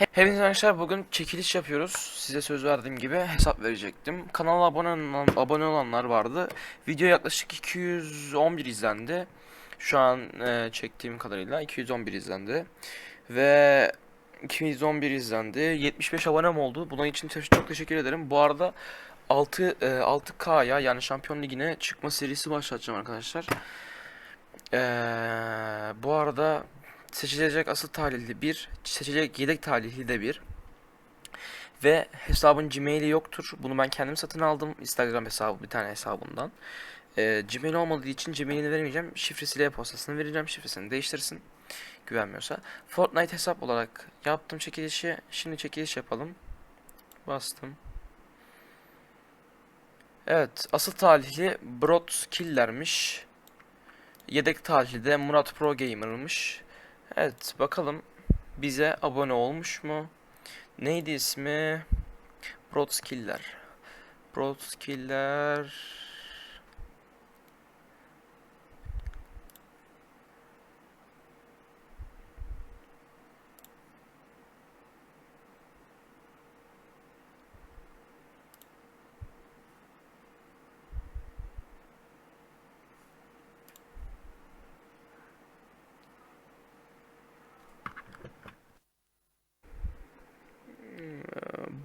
Hepinize arkadaşlar bugün çekiliş yapıyoruz. Size söz verdiğim gibi hesap verecektim. Kanala abone olan, abone olanlar vardı. Video yaklaşık 211 izlendi. Şu an e, çektiğim kadarıyla 211 izlendi. Ve 211 izlendi. 75 abonem oldu. Bunun için çok teşekkür ederim. Bu arada 6 e, 6K'ya yani Şampiyon Ligi'ne çıkma serisi başlatacağım arkadaşlar. Eee bu arada seçilecek asıl talihli bir, seçilecek yedek talihli de bir. Ve hesabın Gmail'i yoktur. Bunu ben kendim satın aldım. Instagram hesabı bir tane hesabımdan. Eee Gmail olmadığı için Gmail'ini vermeyeceğim. Şifresiyle e-postasını vereceğim. Şifresini değiştirsin. Güvenmiyorsa. Fortnite hesap olarak yaptım çekilişi. Şimdi çekiliş yapalım. Bastım. Evet, asıl talihli Brot Killer'miş. Yedek talihli de Murat Pro Gamer'mış. Evet, bakalım bize abone olmuş mu? Neydi ismi? Brot Killer.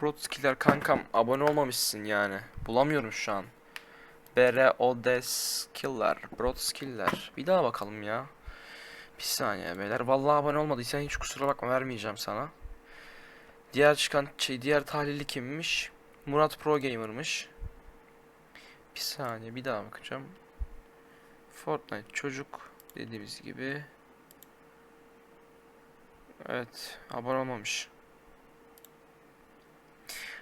Brotskiller kankam abone olmamışsın yani. Bulamıyorum şu an. BR Odeskiller. Brotskiller. Bir daha bakalım ya. Bir saniye beyler. Vallahi abone olmadıysan hiç kusura bakma vermeyeceğim sana. Diğer çıkan şey diğer tahlilli kimmiş? Murat Pro Gamer'mış. Bir saniye bir daha bakacağım. Fortnite çocuk dediğimiz gibi. Evet, abone olmamış.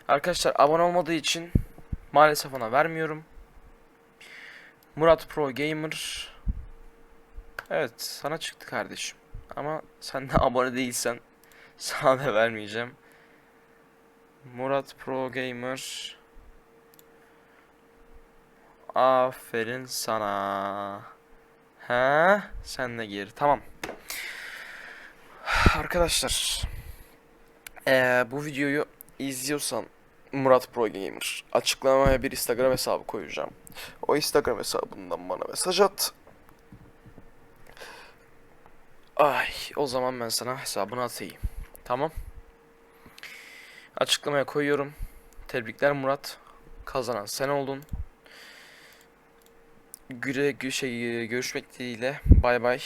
Arkadaşlar abone olmadığı için maalesef ona vermiyorum. Murat Pro Gamer. Evet sana çıktı kardeşim. Ama sen de abone değilsen sana da vermeyeceğim. Murat Pro Gamer. Aferin sana. He? Sen de gir. Tamam. Arkadaşlar. Eee bu videoyu izliyorsan Murat Pro Gamer açıklamaya bir Instagram hesabı koyacağım. O Instagram hesabından bana mesaj at. Ay o zaman ben sana hesabını atayım. Tamam. Açıklamaya koyuyorum. Tebrikler Murat. Kazanan sen oldun. Güle gü şey görüşmek dileğiyle. Bay bay.